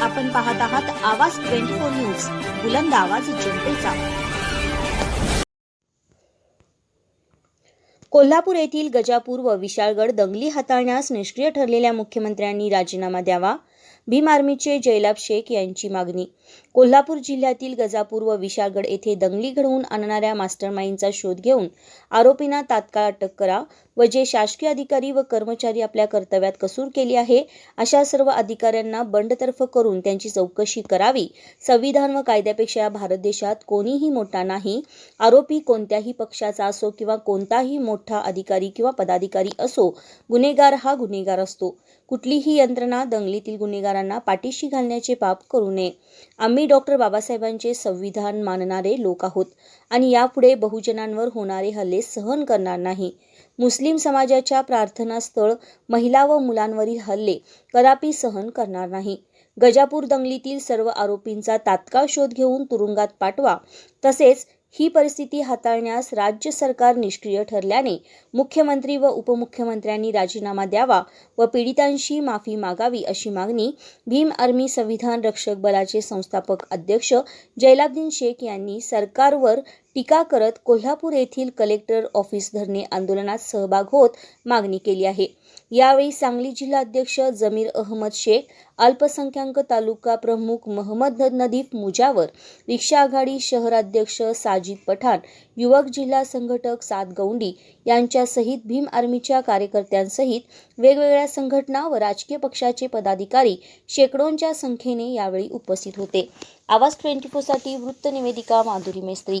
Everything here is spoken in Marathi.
आपण पाहत आहात आवाज ट्वेंटी फोर न्यूज बुलंद आवाज जनतेचा. कोल्हापूर येथील गजापूर व विशाळगड दंगली हाताळण्यास निष्क्रिय ठरलेल्या मुख्यमंत्र्यांनी राजीनामा द्यावा. भीम आर्मीचे जयलाभ शेख यांची मागणी. कोल्हापूर जिल्ह्यातील गजापूर व विशाळगड येथे दंगली घडवून आणणाऱ्या मास्टरमाइंडचा शोध घेऊन आरोपींना तात्काळ अटक करा व जे शासकीय अधिकारी व कर्मचारी आपल्या कर्तव्यात कसूर केली आहे अशा सर्व अधिकाऱ्यांना बंडतर्फ करून त्यांची चौकशी करावी. संविधान व कायद्यापेक्षा भारत देशात कोणीही मोठा नाही. आरोपी कोणत्याही पक्षाचा असो किंवा कोणताही मोठा अधिकारी किंवा पदाधिकारी असो गुन्हेगार हा गुन्हेगार असतो. कुठलीही यंत्रणा दंगलीतील गुन्हेगारांना पाठीशी घालण्याचे पाप करू नये. आम्ही डॉक्टर बाबासाहेबांचे संविधान मानणारे लोक आहोत आणि यापुढे बहुजनांवर होणारे हल्ले सहन करणार नाही. मुस्लिम समाजाच्या प्रार्थनास्थळ महिला व मुलांवरील हल्ले कदापि सहन करणार नाही. गजापूर दंगलीतील सर्व आरोपींचा तात्काळ शोध घेऊन तुरुंगात पाठवा. तसेच ही परिस्थिती हाताळण्यास राज्य सरकार निष्क्रिय ठरल्याने मुख्यमंत्री व उपमुख्यमंत्र्यांनी राजीनामा द्यावा व पीडितांशी माफी मागावी अशी मागणी भीम आर्मी संविधान रक्षक बलाचे संस्थापक अध्यक्ष जैलाब्दीन शेख यांनी सरकारवर टीका करत कोल्हापूर येथील कलेक्टर ऑफिस धरणे आंदोलनात सहभाग होत मागणी केली आहे. यावेळी सांगली जिल्हा अध्यक्ष जमीर अहमद शेख अल्पसंख्याक तालुका प्रमुख महमद नदीफ मुजावर रिक्षा आघाडी शहराध्यक्ष साजिद पठाण युवक जिल्हा संघटक सात गौंडी यांच्यासहित भीम आर्मीच्या कार्यकर्त्यांसहित वेगवेगळ्या संघटना व राजकीय पक्षाचे पदाधिकारी शेकडोंच्या संख्येने यावेळी उपस्थित होते. आवाज ट्वेंटी फोरसाठी वृत्तनिवेदिका माधुरी मेस्त्री.